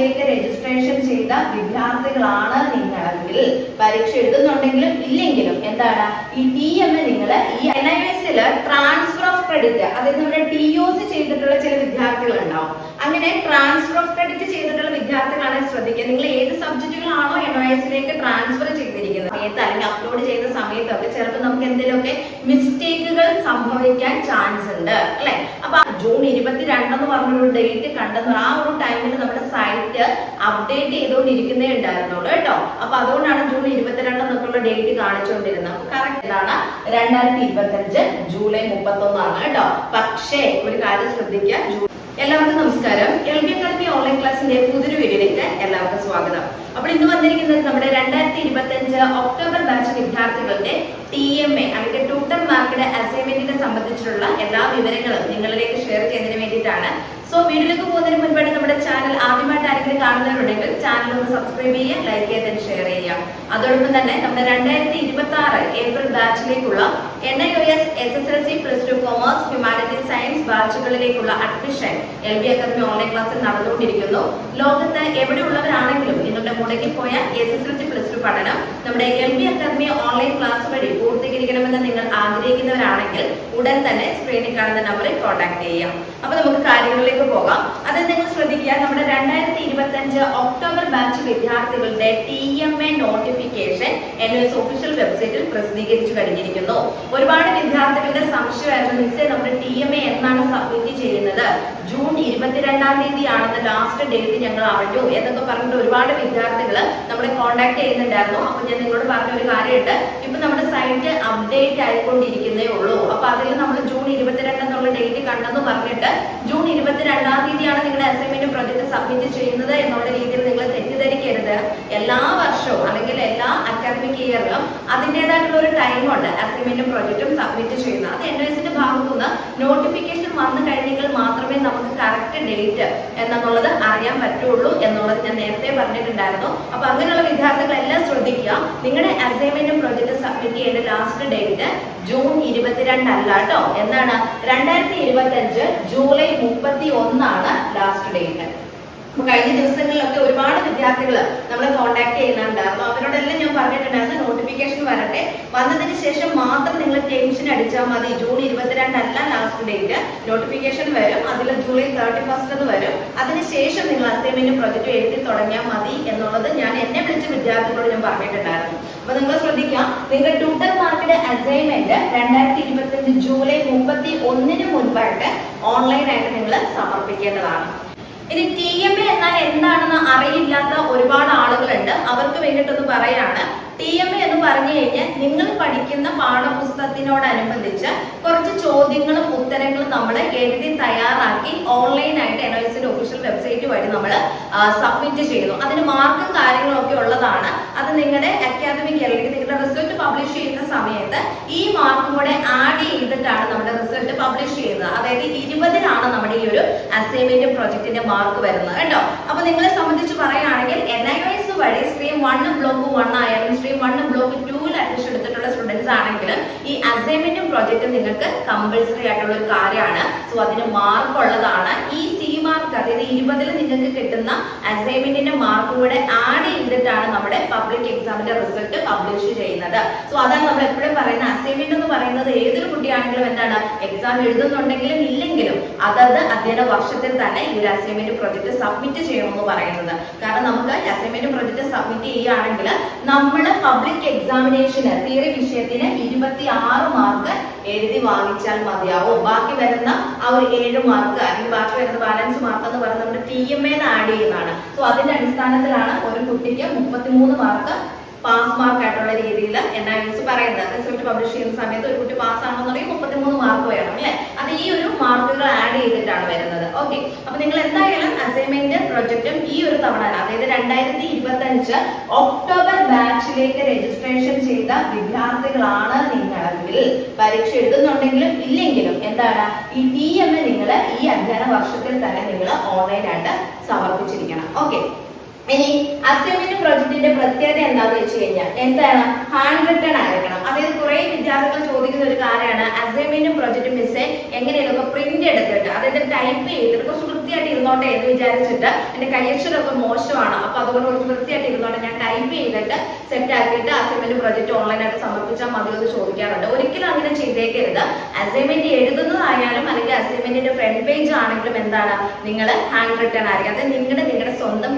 ബാച്ചിലേക്ക് registration ചെയ്ത വിദ്യാർത്ഥികളാണ് നിങ്ങളെങ്കിൽ പരീക്ഷ എഴുതുന്നുണ്ടെങ്കിലും ഇല്ലെങ്കിലും എന്താണ്? ഈ ടി എം നിങ്ങൾ ഈ എൻ ഐ എസിൽ ട്രാൻസ്ഫർ ഓഫ് ക്രെഡിറ്റ് അതായത് നമ്മുടെ ടി ഒ സി ചെയ്തിട്ടുള്ള ചില വിദ്യാർത്ഥികൾ ഉണ്ടാവും അങ്ങനെ ട്രാൻസ്ഫർ ഓഫ് ക്രെഡിറ്റ് ചെയ്തിട്ടുള്ള വിദ്യാർത്ഥികളാണ് ശ്രദ്ധിക്കുക. നിങ്ങൾ ഏത് സബ്ജക്റ്റുകളാണോ എൻ ഐ എസിലേക്ക് ട്രാൻസ്ഫർ ചെയ്തിരിക്കുന്നത്? സമയത്ത് അല്ലെങ്കിൽ അപ്ലോഡ് ചെയ്ത സമയത്തൊക്കെ ചിലപ്പോൾ നമുക്ക് എന്തെങ്കിലുമൊക്കെ മിസ്റ്റേക്കുകൾ സംഭവിക്കാൻ ചാൻസ് ഉണ്ട് അല്ലെ? അപ്പൊ ജൂൺ ഇരുപത്തിരണ്ട് എന്ന് പറഞ്ഞൊരു ഡേറ്റ് കണ്ടെന്ന് ആ ഒരു ടൈമിൽ നമ്മുടെ സൈറ്റ് അപ്ഡേറ്റ് ചെയ്തുകൊണ്ടിരിക്കുന്നേ ഉണ്ടായിരുന്നുള്ളൂ കേട്ടോ. അപ്പൊ അതുകൊണ്ടാണ് ജൂൺ ഇരുപത്തിരണ്ട് എന്നൊക്കെയുള്ള ഡേറ്റ് കാണിച്ചുകൊണ്ടിരുന്നത് കറക്റ്റ് ഇതാണ്. രണ്ടായിരത്തി ഇരുപത്തി അഞ്ച് ജൂലൈ മുപ്പത്തി ഒന്നാണ് കേട്ടോ. പക്ഷേ ഒരു കാര്യം ശ്രദ്ധിക്കുക. എല്ലാവർക്കും നമസ്കാരം. എൽ ബി അക്കാദമി ഓൺലൈൻ ക്ലാസ്സിന്റെ പുതിയൊരു വീഡിയോയിലേക്ക് എല്ലാവർക്കും സ്വാഗതം. അപ്പോൾ ഇന്ന് വന്നിരിക്കുന്നത് നമ്മുടെ രണ്ടായിരത്തി ഇരുപത്തി അഞ്ച് ഒക്ടോബർ ബാച്ച് വിദ്യാർത്ഥികളുടെ ടി എം എ അല്ലെങ്കിൽ മാർക്കിന്റെ അസൈൻമെന്റിനെ സംബന്ധിച്ചിട്ടുള്ള എല്ലാ വിവരങ്ങളും നിങ്ങളിലേക്ക് ഷെയർ ചെയ്യുന്നതിന് വേണ്ടിയിട്ടാണ്. സോ വീഡിയോയിലേക്ക് പോകുന്നതിന് മുൻപായിട്ട് നമ്മുടെ ചാനൽ ആദ്യമായിട്ട് ആരെങ്കിലും കാണുന്നവരുണ്ടെങ്കിൽ ചാനൽ ഒന്ന് സബ്സ്ക്രൈബ് ചെയ്യുക ലൈക്ക് ചെയ്ത് ഷെയർ ചെയ്യുക. അതോടൊപ്പം തന്നെ നമ്മുടെ രണ്ടായിരത്തി ഇരുപത്തി ആറ് April ബാച്ചിലേക്കുള്ള N I O S S S L C plus two commerce humanities science ബാച്ചുകളിലേക്കുള്ള admission L B academy online ക്ലാസ്സിൽ നടന്നുകൊണ്ടിരിക്കുന്നു. ലോകത്ത് എവിടെയുള്ളവരാണെങ്കിലും നിങ്ങളുടെ മുടങ്ങിപ്പോയ S S L C plus two പഠനം നമ്മുടെ L B academy online class വഴി പൂർത്തീകരിക്കണമെന്ന് നിങ്ങൾ ആഗ്രഹിക്കുന്നവരാണെങ്കിൽ ഉടൻ തന്നെ സ്ക്രീനിൽ കാണുന്ന നമ്പറിൽ കോൺടാക്ട് ചെയ്യാം അപ്പൊ നമുക്ക് കാര്യങ്ങളിലേക്ക് പോകാം. അത് നിങ്ങൾ ശ്രദ്ധിക്കുക നമ്മുടെ രണ്ടായിരത്തി ഇരുപത്തി അഞ്ച് ഒക്ടോബർ ബാച്ച് വിദ്യാർത്ഥികളുടെ T M A notification N S official വെബ്സൈറ്റിൽ പ്രസിദ്ധീകരിച്ചു കഴിഞ്ഞിരിക്കുന്നു. ഒരുപാട് വിദ്യാർത്ഥികളുടെ സംശയമായിരുന്നു മിസ്സേ നമ്മുടെ ടി എം എ എന്നാണ് സബ്മിറ്റ് ചെയ്യുന്നത്? ജൂൺ ഇരുപത്തിരണ്ടാം തീയതി ആണെന്ന് ലാസ്റ്റ് ഡേറ്റ് ഞങ്ങൾ അറിഞ്ഞു എന്നൊക്കെ പറഞ്ഞിട്ട് ഒരുപാട് വിദ്യാർത്ഥികൾ നമ്മളെ കോൺടാക്ട് ചെയ്യുന്നുണ്ടായിരുന്നു. അപ്പൊ ഞാൻ നിങ്ങളോട് പറഞ്ഞ ഒരു കാര്യമുണ്ട്. ഇപ്പൊ നമ്മുടെ സൈറ്റ് അപ്ഡേറ്റ് ആയിക്കൊണ്ടിരിക്കുന്നേ ഉള്ളൂ. അപ്പൊ അതിൽ നമ്മൾ ജൂൺ ഇരുപത്തിരണ്ട് എന്നുള്ള ഡേറ്റ് കണ്ടെന്ന് പറഞ്ഞിട്ട് ജൂൺ ഇരുപത്തിരണ്ടാം തീയതിയാണ് നിങ്ങളുടെ അസൈൻമെന്റ് പ്രൊജക്ട് സബ്മിറ്റ് ചെയ്യുന്നത് എന്നുള്ള രീതിയിൽ നിങ്ങൾ തെറ്റിദ്ധരിക്കരുത്. എല്ലാ വർഷവും അല്ലെങ്കിൽ എല്ലാ അക്കാദമിക് ഇയറിലും അതിന്റെതായിട്ടുള്ള ഒരു ടൈം ഉണ്ട് അസൈൻമെന്റും പ്രൊജക്റ്റും സബ്മിറ്റ് ചെയ്യുന്നത്. അത് എൻ എസിന്റെ ഭാഗത്തുനിന്ന് നോട്ടിഫിക്കേഷൻ വന്നു കഴിഞ്ഞെങ്കിൽ മാത്രമേ നമുക്ക് കറക്റ്റ് ഡേറ്റ് എന്നുള്ളത് അറിയാൻ പറ്റുള്ളൂ എന്നുള്ളത് ഞാൻ നേരത്തെ പറഞ്ഞിട്ടുണ്ടായിരുന്നു. അപ്പൊ അങ്ങനെയുള്ള വിദ്യാർത്ഥികളെല്ലാം ശ്രദ്ധിക്കുക. നിങ്ങളുടെ അസൈൻമെന്റും പ്രൊജക്റ്റ് സബ്മിറ്റ് ചെയ്യേണ്ട ലാസ്റ്റ് ഡേറ്റ് ജൂൺ ഇരുപത്തിരണ്ട് അല്ല കേട്ടോ എന്താണ്? രണ്ടായിരത്തി ഇരുപത്തി അഞ്ച് ജൂലൈ മുപ്പത്തി ഒന്നാണ് ലാസ്റ്റ് ഡേറ്റ് കഴിഞ്ഞ ദിവസങ്ങളിലൊക്കെ ഒരുപാട് വിദ്യാർത്ഥികൾ നമ്മളെ കോൺടാക്ട് ചെയ്യുന്നുണ്ടായിരുന്നു അവരോടെല്ലാം ഞാൻ പറഞ്ഞിട്ടുണ്ടായിരുന്നു നോട്ടിഫിക്കേഷൻ വരട്ടെ. വന്നതിന് ശേഷം മാത്രം നിങ്ങൾ ടെൻഷൻ അടിച്ചാൽ മതി. ജൂൺ ഇരുപത്തിരണ്ടല്ല ലാസ്റ്റ് ഡേറ്റ് നോട്ടിഫിക്കേഷൻ വരും. അതിൽ ജൂലൈ തേർട്ടി ഫസ്റ്റ് വരും. അതിനുശേഷം നിങ്ങൾ അസൈൻമെന്റ് പ്രൊജക്ട് എഴുതി തുടങ്ങിയാൽ മതി എന്നുള്ളത് ഞാൻ എന്നെ വിളിച്ച വിദ്യാർത്ഥികളോട് ഞാൻ പറഞ്ഞിട്ടുണ്ടായിരുന്നു. അപ്പൊ നിങ്ങൾ ശ്രദ്ധിക്കാം നിങ്ങൾ ട്യൂട്ടർ മാർക്കിന്റെ അസൈൻമെന്റ് രണ്ടായിരത്തി ഇരുപത്തി ജൂലൈ മുപ്പത്തി ഒന്നിന് മുൻപായിട്ട് ഓൺലൈനായിട്ട് നിങ്ങൾ സമർപ്പിക്കേണ്ടതാണ്. ഇനി ടി എം എ എന്നാൽ എന്താണെന്ന് അറിയില്ലാത്ത ഒരുപാട് ആളുകളുണ്ട്. അവർക്ക് വേണ്ടിയിട്ടൊന്ന് പറയാണ്. ടി എം എ എന്ന് പറഞ്ഞു കഴിഞ്ഞാൽ നിങ്ങൾ പഠിക്കുന്ന പാഠപുസ്തകത്തിനോടനുബന്ധിച്ച് കുറച്ച് ചോദ്യങ്ങളും ഉത്തരങ്ങളും നമ്മൾ എഴുതി തയ്യാറാക്കി ഓൺലൈനായിട്ട് എൻ ഒഫീഷ്യൽ വെബ്സൈറ്റ് വഴി നമ്മൾ സബ്മിറ്റ് ചെയ്യുന്നു. അതിന് മാർക്കും കാര്യങ്ങളും ഒക്കെ ഉള്ളതാണ്. അത് നിങ്ങളുടെ അക്കാദമിക് അല്ലെങ്കിൽ നിങ്ങളുടെ പബ്ലിഷ് ചെയ്യുന്ന സമയത്ത് ഈ മാർക്കും കൂടെ ആഡ് ചെയ്തിട്ടാണ് നമ്മുടെ റിസൾട്ട് പബ്ലിഷ് ചെയ്യുന്നത്. അതായത് ഇരുപതിനാണ് നമ്മുടെ ഈ ഒരു അസൈൻമെന്റ് പ്രൊജക്ടിന്റെ മാർക്ക് വരുന്നത് കേട്ടോ. അപ്പൊ നിങ്ങളെ സംബന്ധിച്ച് പറയുകയാണെങ്കിൽ എൻ ഐ എസ് വഴി സ്ട്രീം വൺ ബ്ലോക്ക് വൺ ആയാലും സ്ട്രീം വൺ ബ്ലോക്ക് ടൂവിൽ അഡ്മിഷൻ എടുത്തിട്ടുള്ള സ്റ്റുഡൻസ് ആണെങ്കിലും ഈ അസൈൻമെന്റും പ്രൊജക്റ്റും നിങ്ങൾക്ക് കമ്പൽസറി ആയിട്ടുള്ള ഒരു കാര്യമാണ്. സോ അതിന് മാർക്ക് ഉള്ളതാണ് ഈ സി മാർക്ക് അതായത് ഇരുപതിൽ നിങ്ങൾക്ക് കിട്ടുന്ന അസൈൻമെന്റിന്റെ മാർക്ക് കൂടെ ആഡ് ചെയ്തിട്ടാണ് നമ്മുടെ പബ്ലിക് എക്സാമിന്റെ റിസൾട്ട് പബ്ലിഷ് ചെയ്യുന്നത്. സോ അതാണ് നമ്മൾ എപ്പോഴും പറയുന്ന അസൈൻമെന്റ് എന്ന് പറയുന്നത് ഏതൊരു കുട്ടിയാണെങ്കിലും എന്താണ് എക്സാം എഴുതുന്നുണ്ടെങ്കിലും ഇല്ലെങ്കിലും അതത് അധ്യയന വർഷത്തിൽ തന്നെ ഈ ഒരു അസൈൻമെന്റ് പ്രൊജക്ട് സബ്മിറ്റ് ചെയ്യണമെന്ന് പറയുന്നത്. കാരണം നമുക്ക് അസൈൻമെന്റ് പ്രൊജക്ട് സബ്മിറ്റ് ചെയ്യുകയാണെങ്കിൽ നമ്മൾ പബ്ലിക് എക്സാമിനേഷന് തിയറി വിഷയത്തിന് ഇരുപത്തി ആറ് മാർക്ക് എഴുതി വാങ്ങിച്ചാൽ മതിയാവും. ബാക്കി വരുന്ന ആ ഒരു ഏഴ് മാർക്ക് അല്ലെങ്കിൽ ബാക്കി വരുന്ന ബാലൻസ് മാർക്ക് എന്ന് പറയുന്നത് നമ്മുടെ ടി എം എ ആഡ് ചെയ്യുന്നതാണ്. സോ അതിന്റെ അടിസ്ഥാനത്തിലാണ് ഒരു കുട്ടിക്ക് മുപ്പത്തിമൂന്ന് മാർക്ക് പാസ് മാർക്ക് ആയിട്ടുള്ള രീതിയിൽ എൻ പറയുന്നത് റിസൾട്ട് പബ്ലിഷ് ചെയ്യുന്ന സമയത്ത് ഒരു കുട്ടി പാസ് ആണെന്നുണ്ടെങ്കിൽ മുപ്പത്തിമൂന്ന് മാർക്ക് വേണം അല്ലെ? അത് ഈ ഒരു മാർക്കുകൾ ആഡ് ചെയ്തിട്ടാണ് വരുന്നത്. ഓക്കെ അപ്പൊ നിങ്ങൾ എന്തായാലും അസൈൻമെന്റ് പ്രൊജക്റ്റും ഈ ഒരു തവണ അതായത് രണ്ടായിരത്തി ഇരുപത്തി അഞ്ച് ഒക്ടോബർ ബാച്ചിലേക്ക് രജിസ്ട്രേഷൻ ചെയ്ത വിദ്യാർത്ഥികളാണ് നിങ്ങളെങ്കിൽ പരീക്ഷ എഴുതുന്നുണ്ടെങ്കിലും ഇല്ലെങ്കിലും എന്താണ്? ഈ ടി എം നിങ്ങൾ ഈ അധ്യയന വർഷത്തിൽ തന്നെ നിങ്ങൾ ഓൺലൈനായിട്ട് സമർപ്പിച്ചിരിക്കണം. ഓക്കെ ഇനി അസൈൻമെന്റ് പ്രോജക്റ്റിന്റെ പ്രത്യേകത എന്താന്ന് വെച്ച് കഴിഞ്ഞാൽ എന്താണ്? ഹാൻഡ് റിട്ടേൺ ആയിരിക്കണം. അതായത് കുറെ വിദ്യാർത്ഥികൾ ചോദിക്കുന്ന ഒരു കാര്യമാണ്. അസൈൻമെന്റും പ്രൊജക്റ്റും മിസ്സേ എങ്ങനെയൊക്കെ പ്രിന്റ് എടുത്തിട്ട് അതായത് ടൈപ്പ് ചെയ്തിട്ട് കുറച്ച് വൃത്തിയായിട്ട് ഇരുന്നോട്ടെ എന്ന് വിചാരിച്ചിട്ട് എന്റെ കൈയക്ഷരമൊക്കെ മോശമാണ്. അപ്പൊ അതുകൊണ്ട് കുറച്ച് വൃത്തിയായിട്ട് ഇരുന്നോട്ടെ ഞാൻ ടൈപ്പ് ചെയ്തിട്ട് സെറ്റ് ആക്കിയിട്ട് അസൈൻമെന്റ് പ്രൊജക്ട് ഓൺലൈനായിട്ട് സമർപ്പിച്ചാൽ മതി എന്ന് ചോദിക്കാറുണ്ട്. ഒരിക്കലും അങ്ങനെ ചെയ്തേക്കരുത്. അസൈൻമെന്റ് എഴുതുന്നതായാലും അല്ലെങ്കിൽ അസൈൻമെന്റിന്റെ ഫ്രണ്ട് പേജ് ആണെങ്കിലും എന്താണ് നിങ്ങൾ ഹാൻഡ് റിട്ടേൺ ആയിരിക്കും. അത് നിങ്ങളുടെ നിങ്ങളുടെ സ്വന്തം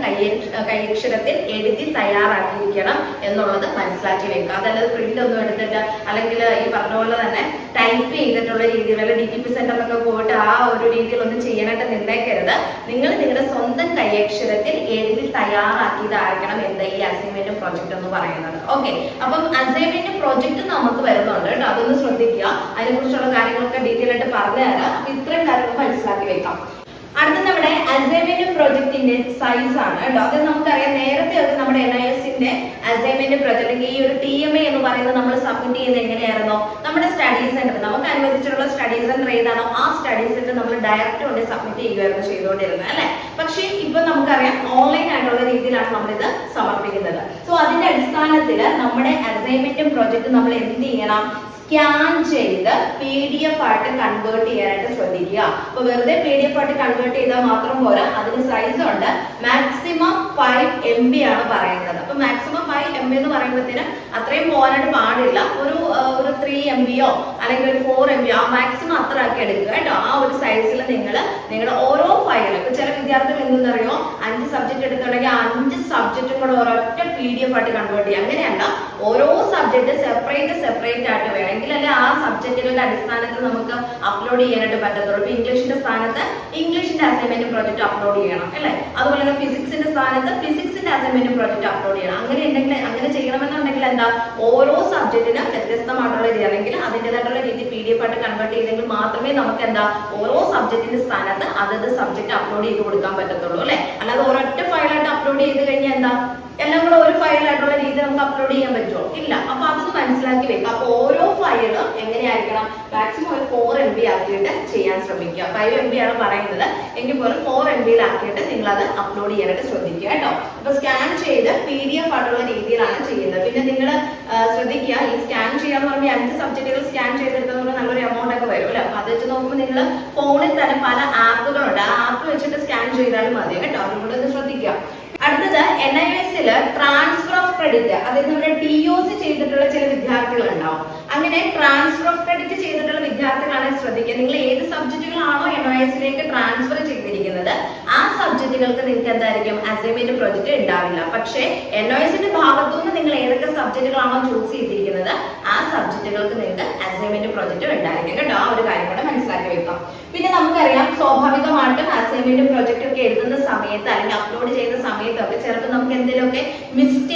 കൈയക്ഷരത്തിൽ എഴുതി തയ്യാറാക്കിയിരിക്കണം എന്നുള്ളത് മനസ്സിലാക്കി വെക്കുക. അതല്ലാതെ പ്രിന്റ് ഒന്നും എടുത്തിട്ട് അല്ലെങ്കിൽ ഈ പറഞ്ഞ പോലെ തന്നെ ടൈപ്പ് ചെയ്തിട്ടുള്ള രീതിയിൽ അല്ലെങ്കിൽ ഡി പി സെന്ററിലൊക്കെ പോയിട്ട് ആ ഒരു രീതിയിലൊന്നും ചെയ്യാനായിട്ട് നിന്നേക്കരുത്. നിങ്ങൾ നിങ്ങളുടെ സ്വന്തം കൈയക്ഷരത്തിൽ എഴുതി തയ്യാറാക്കിയതായിരിക്കണം എന്താ ഈ അസൈൻമെന്റ് പ്രോജക്റ്റ് എന്ന് പറയുന്നത്. ഓക്കെ അപ്പം അസൈൻമെന്റ് പ്രോജക്റ്റ് നമുക്ക് വരുന്നുണ്ട് കേട്ടോ. അതൊന്ന് ശ്രദ്ധിക്കുക. അതിനെക്കുറിച്ചുള്ള കാര്യങ്ങളൊക്കെ ഡീറ്റെയിൽ ആയിട്ട് പറഞ്ഞു തരാം അപ്പൊ ഇത്രയും കാര്യങ്ങൾ മനസ്സിലാക്കി വെക്കാം. അടുത്ത നമ്മുടെ അസൈൻമെന്റ് പ്രോജക്റ്റിന്റെ സൈസ് ആണ് കേട്ടോ. അത് നമുക്കറിയാം നേരത്തെ ഒക്കെ നമ്മുടെ എൻ ഐ എസിന്റെ അസൈൻമെന്റ് പ്രോജക്റ്റ് ഈ ഒരു ടി എം എ എന്ന് പറയുന്നത് നമ്മൾ സബ്മിറ്റ് ചെയ്യുന്നത് എങ്ങനെയായിരുന്നോ നമ്മുടെ സ്റ്റഡി സെന്റർ നമുക്ക് അനുവദിച്ചിട്ടുള്ള സ്റ്റഡി സെന്റർ ഏതാണോ? ആ സ്റ്റഡി സെന്റർ നമ്മൾ ഡയറക്റ്റ് കൊണ്ട് സബ്മിറ്റ് ചെയ്യുമായിരുന്നു ചെയ്തുകൊണ്ടിരുന്നത് അല്ലെ? പക്ഷേ ഇപ്പൊ നമുക്കറിയാം ഓൺലൈൻ ആയിട്ടുള്ള രീതിയിലാണ് നമ്മളിത് സമർപ്പിക്കുന്നത്. സോ അതിന്റെ അടിസ്ഥാനത്തിൽ നമ്മുടെ അസൈൻമെന്റും പ്രോജക്റ്റും നമ്മൾ എന്ത് ചെയ്യണം? സ്കാൻ ചെയ്ത് പി ഡി എഫ് ആയിട്ട് കൺവേർട്ട് ചെയ്യാനായിട്ട് ശ്രദ്ധിക്കുക. അപ്പൊ വെറുതെ പി ഡി എഫ് ആയിട്ട് കൺവേർട്ട് ചെയ്താൽ മാത്രം പോരാ. അതിന് സൈസ് ഉണ്ട്. മാക്സിമം ഫൈവ് എം ബി ആണ് പറയുന്നത്. അപ്പൊ മാക്സിമം ഫൈവ് എം എന്ന് പറയുമ്പോഴത്തേന് അത്രയും പോകാനായിട്ട് പാടില്ല. ഒരു ഒരു ത്രീ എം ബിയോ അല്ലെങ്കിൽ ഒരു ഫോർ എം ബിയോ മാക്സിമം അത്ര ആക്കി എടുക്കുക കേട്ടോ. ആ ഒരു സൈസിൽ നിങ്ങൾ നിങ്ങളുടെ ഓരോ ഫയലും ഇപ്പൊ ചില വിദ്യാർത്ഥികൾ എന്തെന്നറിയോ അഞ്ച് സബ്ജക്ട് എടുത്തുണ്ടെങ്കിൽ അഞ്ച് സബ്ജക്റ്റും കൂടെ ഒരൊറ്റ പി ഡി എഫ് ആയിട്ട് കൺവേർട്ട് ചെയ്യുക. അങ്ങനെയല്ല ഓരോ സബ്ജക്റ്റ് സെപ്പറേറ്റ് സെപ്പറേറ്റ് ആയിട്ട് വേണമെങ്കിൽ അല്ലെ ആ സബ്ജക്റ്റുകളുടെ അടിസ്ഥാനത്തിൽ നമുക്ക് അപ്ലോഡ് ചെയ്യാനായിട്ട് പറ്റത്തുള്ളൂ. ഇപ്പൊ ഇംഗ്ലീഷിന്റെ സ്ഥാനത്ത് ഇംഗ്ലീഷിന്റെ അസൈൻമെന്റ് പ്രോജക്റ്റ് അപ്ലോഡ് ചെയ്യണം അല്ലെ? അതുപോലെ തന്നെ ഫിസിക്സിന്റെ സ്ഥാനത്ത് ഫിസിക്സിന്റെ അസൈൻമെന്റ് പ്രോജക്റ്റ് അപ്ലോഡ് ചെയ്യണം. അങ്ങനെ ഉണ്ടെങ്കിൽ അങ്ങനെ ചെയ്യണമെന്നുണ്ടെങ്കിൽ എന്താ ഓരോ സബ്ജക്റ്റിനും വ്യത്യസ്തമായിട്ടുള്ള രീതി അല്ലെങ്കിൽ അതിന്റെതായിട്ടുള്ള രീതി പി ഡി എഫ് ആയിട്ട് കൺവേർട്ട് ചെയ്തെങ്കിൽ മാത്രമേ നമുക്ക് എന്താ ഓരോ സബ്ജക്റ്റിന്റെ സ്ഥാനത്ത് അതത് സബ്ജക്റ്റ് അപ്ലോഡ് ചെയ്ത് കൊടുക്കാൻ പറ്റത്തുള്ളൂ അല്ലെ? അല്ലാതെ ഒരൊറ്റ ഫയലായിട്ട് അപ്ലോഡ് ചെയ്ത് കഴിഞ്ഞാൽ എന്താ എല്ലാം കൂടെ ഒരു ഫയലായിട്ടുള്ള രീതി നമുക്ക് അപ്ലോഡ് ചെയ്യാൻ പറ്റുമോ? ഇല്ല. അപ്പൊ അതൊന്ന് മനസ്സിലാക്കി വെക്കുക അപ്പൊ ഓരോ ഫയലും എങ്ങനെയായിരിക്കണം? മാക്സിമം ഒരു ഫോർ എം ബി ആക്കിയിട്ട് ചെയ്യാൻ ശ്രമിക്കുക. ഫൈവ് എം ബി ആണ് പറയുന്നത്. എങ്കിൽ പോലും ഫോർ എം ബിയിലാക്കിയിട്ട് നിങ്ങൾ അത് അപ്ലോഡ് ചെയ്യാനായിട്ട് ശ്രദ്ധിക്കുക കേട്ടോ. അപ്പൊ സ്കാൻ ചെയ്ത് പി ഡി എഫ് ആയിട്ടുള്ള രീതിയിലാണ് ചെയ്യുന്നത്. പിന്നെ നിങ്ങൾ ശ്രദ്ധിക്കുക. ഈ സ്കാൻ ചെയ്യാന്ന് പറയുമ്പോൾ അഞ്ച് സബ്ജക്റ്റുകൾ സ്കാൻ ചെയ്തെടുത്തതുകൊണ്ട് നല്ലൊരു എമൗണ്ട് ഒക്കെ വരും അല്ലേ? അപ്പൊ അത് വെച്ച് നോക്കുമ്പോൾ നിങ്ങൾ ഫോണിൽ തന്നെ പല ആപ്പുകളുണ്ട് ആ ആപ്പ് വെച്ചിട്ട് സ്കാൻ ചെയ്താലും മതി കേട്ടോ. അതുകൊണ്ട് ഒന്ന് ശ്രദ്ധിക്കുക. അടുത്തത് എൻ ഐ എസിൽ ട്രാൻസ്ഫർ ഓഫ് ക്രെഡിറ്റ് അതായത് നമ്മുടെ ടി ഒ സി ചെയ്തിട്ടുള്ള ചില വിദ്യാർത്ഥികൾ ഉണ്ടാവും അങ്ങനെ ട്രാൻസ്ഫർ ഓഫ് ക്രെഡിറ്റ് ചെയ്തിട്ടുള്ള വിദ്യാർത്ഥികളാണ് ശ്രദ്ധിക്കുക. നിങ്ങൾ ഏത് സബ്ജക്റ്റുകളാണോ എൻ ഐ എസിലേക്ക് ട്രാൻസ്ഫർ ചെയ്തിരിക്കുന്നത് ആ സബ്ജക്റ്റുകൾക്ക് നിങ്ങൾക്ക് എന്തായിരിക്കും അസൈൻമെന്റ് പ്രോജക്റ്റ് ഉണ്ടാവില്ല. പക്ഷേ എൻ ഒ എസിന്റെ ഭാഗത്തുനിന്ന് നിങ്ങൾ ഏതൊക്കെ സബ്ജക്റ്റുകളാണോ ചൂസ് ചെയ്തിരിക്കുന്നത് ആ സബ്ജക്റ്റുകൾക്ക് നിങ്ങൾക്ക് അസൈൻമെന്റ് പ്രോജക്റ്റ് ഉണ്ടായിരിക്കും. കേട്ടോ? ആ ഒരു കാര്യം കൂടെ മനസ്സിലാക്കി വെക്കാം. പിന്നെ നമുക്കറിയാം സ്വാഭാവികമായിട്ടും അസൈൻമെന്റ് പ്രോജക്റ്റ് ഒക്കെ എഴുതുന്ന സമയത്ത് അല്ലെങ്കിൽ അപ്ലോഡ് ചെയ്യുന്ന സമയത്തൊക്കെ ചിലപ്പോൾ നമുക്ക് എന്തെങ്കിലുമൊക്കെ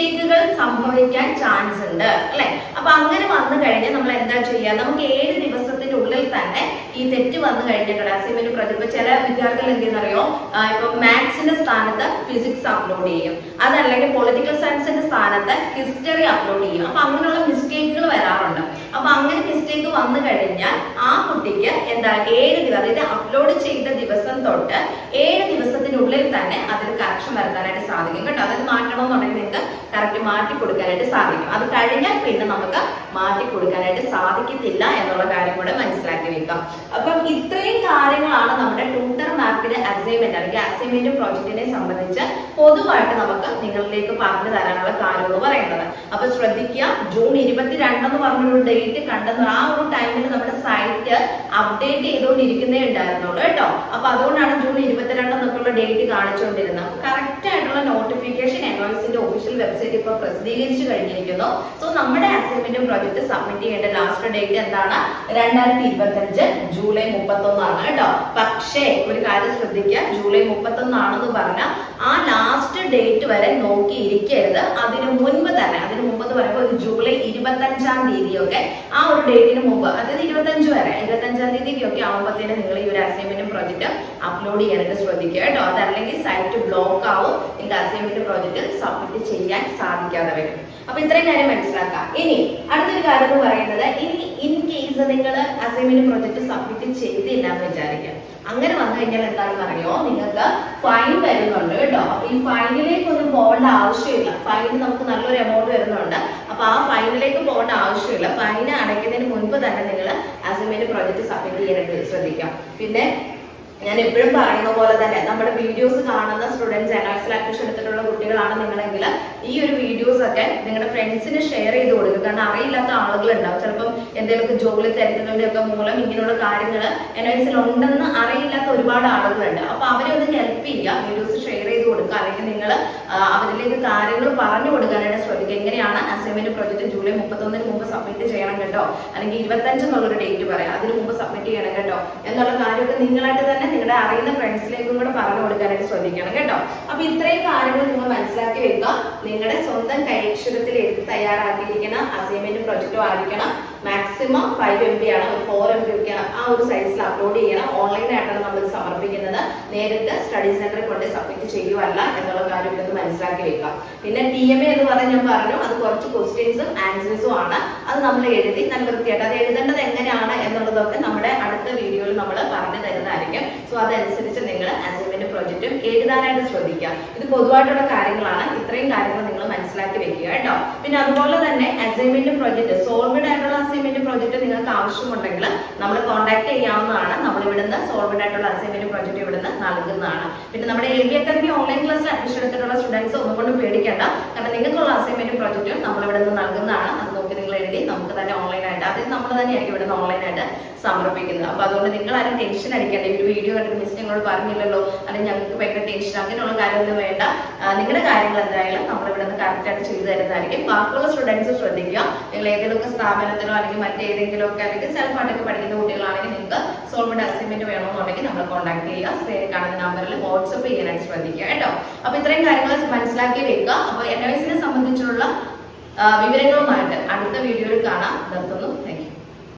മിസ്റ്റേക്കുകൾ സംഭവിക്കാൻ ചാൻസ് ഉണ്ട് അല്ലെ? അപ്പൊ അങ്ങനെ വന്നു കഴിഞ്ഞാൽ നമ്മൾ എന്താ ചെയ്യുക? നമുക്ക് ഏഴ് ദിവസത്തിന്റെ ഉള്ളിൽ തന്നെ ഈ തെറ്റ് വന്നു കഴിഞ്ഞാൽ അസൈൻമെന്റ് പ്രതിഭ ചില വിദ്യാർത്ഥികൾ എന്ത് ചെയ്യുന്നറിയോ ആ, ഇപ്പൊ മാത്സിന്റെ സ്ഥാനത്ത് ഫിസിക്സ് അപ്ലോഡ് ചെയ്യും. അതല്ലെങ്കിൽ പൊളിറ്റിക്കൽ സയൻസിന്റെ സ്ഥാനത്ത് ഹിസ്റ്ററി അപ്ലോഡ് ചെയ്യും. അപ്പൊ അങ്ങനെയുള്ള മിസ്റ്റേക്കുകൾ വരാറുണ്ട്. അപ്പൊ അങ്ങനെ മിസ്റ്റേക്ക് വന്നു കഴിഞ്ഞാൽ ആ കുട്ടിക്ക് എന്താ ഏഴ് ദിവസം അതായത് അപ്ലോഡ് ചെയ്ത ദിവസം തൊട്ട് ഏഴ് ദിവസത്തിനുള്ളിൽ തന്നെ അതിൽ കറക്ഷൻ വരുത്താനായിട്ട് സാധിക്കും. കേട്ടോ? അത് മാറ്റണമെന്നുണ്ടെങ്കിൽ നിങ്ങൾക്ക് കറക്റ്റ് മാറ്റി കൊടുക്കാനായിട്ട് സാധിക്കും. അത് കഴിഞ്ഞാൽ പിന്നെ നമുക്ക് മാറ്റി കൊടുക്കാനായിട്ട് സാധിക്കത്തില്ല എന്നുള്ള കാര്യം കൂടെ മനസ്സിലാക്കി വെക്കാം. അപ്പം ഇത്രയും കാര്യങ്ങളാണ് നമ്മുടെ ട്യൂട്ടർ മാപ്പിന്റെ അസൈൻമെന്റ് അല്ലെങ്കിൽ അസൈൻമെന്റ് പ്രോജക്റ്റിനെ സംബന്ധിച്ച് പൊതുവായിട്ട് നമുക്ക് നിങ്ങളിലേക്ക് പറഞ്ഞു തരാനുള്ള കാര്യം എന്ന് പറയുന്നത്. അപ്പൊ ശ്രദ്ധിക്കുക ജൂൺ ഇരുപത്തിരണ്ടെന്ന് പറഞ്ഞൊരു ഡേറ്റ് കണ്ടെന്ന് ആ ഒരു ടൈമിൽ നമ്മുടെ സൈറ്റ് അപ്ഡേറ്റ് ചെയ്തുകൊണ്ടിരിക്കുന്നേ ഉണ്ടായിരുന്നുള്ളൂ കേട്ടോ. അപ്പൊ അതുകൊണ്ടാണ് ജൂൺ ഇരുപത്തിരണ്ട് എന്നൊക്കെയുള്ള ഡേറ്റ് കാണിച്ചുകൊണ്ടിരുന്നത്. കറക്റ്റ് ആയിട്ടുള്ള നോട്ടിഫിക്കേഷൻ എൻഒസിന്റെ ഒഫീഷ്യൽ വെബ്സൈറ്റ് ഇപ്പോൾ പ്രസിദ്ധീകരിച്ചു കഴിഞ്ഞിരിക്കുന്നു. സോ നമ്മുടെ അസൈൻമെന്റും പ്രോജക്റ്റ് സബ്മിറ്റ് ചെയ്യേണ്ട ലാസ്റ്റ് ഡേറ്റ് എന്താണ്? രണ്ടായിരത്തി ഇരുപത്തഞ്ച് ജൂലൈ മുപ്പത്തൊന്നാണ് കേട്ടോ. പക്ഷേ ഒരു കാര്യം ശ്രദ്ധിക്കുക. ജൂലൈ മുപ്പത്തൊന്നാണെന്ന് പറഞ്ഞാൽ ആ ലാസ്റ്റ് ഡേറ്റ് വരെ നോക്കിയിരിക്കരുത്. അതിന് മുൻപ് തന്നെ അതിന് മുമ്പ് എന്ന് പറയുമ്പോൾ ഒരു ജൂലൈ ഇരുപത്തഞ്ചാം തീയതിയൊക്കെ ആ ഒരു ഡേറ്റിന് മുമ്പ് അതായത് ഇരുപത്തഞ്ച് വരെ ഇരുപത്തഞ്ചാം തീയതിക്കൊക്കെ ആകുമ്പോഴത്തേനും നിങ്ങൾ ഈ ഒരു അസൈൻമെന്റ് പ്രോജക്റ്റ് അപ്ലോഡ് ചെയ്യാനായിട്ട് ശ്രദ്ധിക്കുക കേട്ടോ. അതല്ലെങ്കിൽ സൈറ്റ് ബ്ലോക്ക് ആവും. നിങ്ങൾക്ക് അസൈൻമെന്റ് പ്രോജക്റ്റ് സബ്മിറ്റ് ചെയ്യാൻ സാധിക്കാതെ വരും അപ്പൊ ഇത്രയും കാര്യം മനസ്സിലാക്കാം. ഇനി അടുത്തൊരു കാര്യം എന്ന് പറയുന്നത് ഇനി ഇൻ കേസ് നിങ്ങൾ അസൈൻമെന്റ് പ്രോജക്റ്റ് സബ്മിറ്റ് ചെയ്തില്ല എന്ന് വിചാരിക്കാം അങ്ങനെ വന്നു കഴിഞ്ഞാൽ എന്താണെന്ന് അറിയോ നിങ്ങൾക്ക് ഫൈൻ വരുന്നുണ്ട് കേട്ടോ. ഈ ഫൈനിലേക്ക് ഒന്നും പോകേണ്ട ആവശ്യമില്ല. ഫൈൻ നമുക്ക് നല്ലൊരു എമൗണ്ട് വരുന്നുണ്ട്. അപ്പൊ ആ ഫൈനിലേക്ക് പോകേണ്ട ആവശ്യമില്ല. ഫൈൻ അടയ്ക്കുന്നതിന് മുൻപ് തന്നെ നിങ്ങൾ അസൈൻമെന്റ് പ്രോജക്റ്റ് സബ്മിറ്റ് ചെയ്യാനായിട്ട് ശ്രദ്ധിക്കാം പിന്നെ ഞാൻ എപ്പോഴും പറയുന്ന പോലെ തന്നെ നമ്മുടെ വീഡിയോസ് കാണുന്ന സ്റ്റുഡൻസ് എൻആർസിൽ അഡ്മിഷൻ എടുത്തിട്ടുള്ള കുട്ടികളാണ് നിങ്ങളെങ്കിൽ ഈ ഒരു വീഡിയോസ് ഒക്കെ നിങ്ങളുടെ ഫ്രണ്ട്സിന് ഷെയർ ചെയ്ത് കൊടുക്കുക. കാരണം അറിയില്ലാത്ത ആളുകൾ ഉണ്ടാവും ചിലപ്പം എന്തെങ്കിലും ജോലി തിരക്കുകളുടെ ഒക്കെ മൂലം ഇങ്ങനെയുള്ള കാര്യങ്ങൾ എൻആർസിൽ ഉണ്ടെന്ന് അറിയില്ലാത്ത ഒരുപാട് ആളുകളുണ്ട്. അപ്പൊ അവരെ ഒന്ന് ഹെൽപ്പ് ചെയ്യുക. വീഡിയോസ് ഷെയർ ചെയ്ത് കൊടുക്കുക. അല്ലെങ്കിൽ നിങ്ങൾ അവരിലേക്ക് കാര്യങ്ങൾ പറഞ്ഞു കൊടുക്കാനായിട്ട് ശ്രദ്ധിക്കുക. എങ്ങനെയാണ് അസൈൻമെന്റ് പ്രോജക്റ്റ് ജൂലൈ മുപ്പത്തൊന്നിന് മുമ്പ് സബ്മിറ്റ് ചെയ്യണം കേട്ടോ? അല്ലെങ്കിൽ ഇരുപത്തഞ്ച് എന്നുള്ളൊരു ഡേറ്റ് പറയാം അതിന് മുമ്പ് സബ്മിറ്റ് ചെയ്യണം കേട്ടോ എന്നുള്ള കാര്യമൊക്കെ നിങ്ങളായിട്ട് തന്നെ നിങ്ങളുടെ അറിയുന്ന ഫ്രണ്ട്സിലേക്കും കൂടെ പറഞ്ഞു കൊടുക്കാനായിട്ട് ശ്രദ്ധിക്കണം കേട്ടോ. അപ്പൊ ഇത്രയും കാര്യങ്ങൾ നിങ്ങൾ മനസ്സിലാക്കി വെക്കുക. നിങ്ങളുടെ സ്വന്തം കൈക്ഷരത്തിൽ എടുത്ത് തയ്യാറാക്കിയിരിക്കുന്ന അസൈൻമെന്റ് പ്രൊജക്റ്റും ആയിരിക്കണം മാക്സിമം ഫൈവ് എം ബി ആണ് ഫോർ എം ബി ഒക്കെ ആ ഒരു സൈസിൽ അപ്ലോഡ് ചെയ്യണം. ഓൺലൈൻ ആയിട്ടാണ് നമ്മൾ സമർപ്പിക്കുന്നത്. നേരിട്ട് സ്റ്റഡി സെന്ററിൽ കൊണ്ട് സബ്മിറ്റ് ചെയ്യുവല്ല എന്നുള്ള കാര്യം ഇതൊന്ന് മനസ്സിലാക്കി വെക്കാം പിന്നെ ടി എം എ എന്ന് പറഞ്ഞ് ഞാൻ പറഞ്ഞു അത് കുറച്ച് ക്വസ്റ്റ്യൻസും ആൻസേഴ്സും ആണ്. അത് നമ്മൾ എഴുതി നല്ല വൃത്തിയായിട്ട് അത് എഴുതേണ്ടത് എങ്ങനെയാണ് എന്നുള്ളതൊക്കെ നമ്മുടെ അടുത്ത വീഡിയോയിൽ നമ്മൾ പറഞ്ഞു തരുന്നതായിരിക്കും. സോ അതനുസരിച്ച് നിങ്ങൾ അസൈൻമെന്റ് പ്രോജക്റ്റും എഴുതാനായിട്ട് ശ്രദ്ധിക്കുക. ഇത് പൊതുവായിട്ടുള്ള കാര്യങ്ങളാണ്. ഇത്രയും കാര്യങ്ങൾ നിങ്ങൾ മനസ്സിലാക്കി വെക്കുക കേട്ടോ. പിന്നെ അതുപോലെ തന്നെ അസൈൻമെന്റ് പ്രോജക്റ്റ് സോൾവഡ് ആയിട്ടുള്ള അസൈൻമെന്റ് പ്രോജക്റ്റ് നിങ്ങൾക്ക് ആവശ്യമുണ്ടെങ്കിൽ നമ്മൾ കോൺടാക്ട് ചെയ്യാവുന്നതാണ്. നമ്മൾ ഇവിടുന്ന് സോൾവഡ് ആയിട്ടുള്ള അസൈൻമെന്റ് പ്രോജക്റ്റ് ഇവിടുന്ന് നൽകുന്നതാണ്. പിന്നെ നമ്മുടെ L B academy online class admission എടുത്തിട്ടുള്ള സ്റ്റുഡൻസ് ഒന്നുകൊണ്ടും കൊണ്ട് പേടിക്കേണ്ട. കാരണം നിങ്ങൾക്കുള്ള അസൈൻമെന്റ് പ്രോജക്റ്റും നമ്മൾ ഇവിടുന്ന് നൽകുന്നതാണ്. അത് എഴുതി നമുക്ക് തന്നെ ഓൺലൈനായിട്ട് അതിൽ നമ്മൾ തന്നെയായിരിക്കും ഇവിടുന്ന് ഓൺലൈനായിട്ട് സമർപ്പിക്കുന്നത്. അപ്പൊ അതുകൊണ്ട് നിങ്ങൾ ആരും ടെൻഷൻ അടിക്കേണ്ട ഒരു വീഡിയോ കണ്ടിട്ട് മിസ് ഞങ്ങളോട് പറഞ്ഞില്ലല്ലോ. അല്ലെങ്കിൽ ഞങ്ങൾക്ക് ഭയങ്കര ടെൻഷൻ അങ്ങനെയുള്ള കാര്യമൊന്നും വേണ്ട. നിങ്ങളുടെ കാര്യങ്ങൾ എന്തായാലും നമ്മൾ ഇവിടെ നിന്ന് കറക്റ്റായിട്ട് ചെയ്തു തരുന്നതായിരിക്കും. ബാക്കിയുള്ള സ്റ്റുഡൻസ് ശ്രദ്ധിക്കുക. നിങ്ങൾ ഏതെങ്കിലുമൊക്കെ സ്ഥാപനത്തിലോ അല്ലെങ്കിൽ മറ്റേതെങ്കിലും ഒക്കെ അല്ലെങ്കിൽ സെൽഫ് ആയിട്ടൊക്കെ പഠിക്കുന്ന കുട്ടികളാണെങ്കിൽ നിങ്ങൾക്ക് സോൾവഡ് അസൈൻമെന്റ് വേണമെന്നുണ്ടെങ്കിൽ നമ്മൾ കോൺടാക്ട് ചെയ്യുക. സ്ക്രീനിൽ കാണുന്ന നമ്പറിൽ വാട്സപ്പ് ചെയ്യാനായിട്ട് ശ്രദ്ധിക്കുക കേട്ടോ. അപ്പൊ ഇത്രയും കാര്യങ്ങൾ മനസ്സിലാക്കി വെക്കുക അപ്പൊ എൻ സംബന്ധിച്ചുള്ള വിവരങ്ങളുമായിട്ട് അടുത്ത വീഡിയോയിൽ കാണാം. നിർത്തുന്നു. താങ്ക്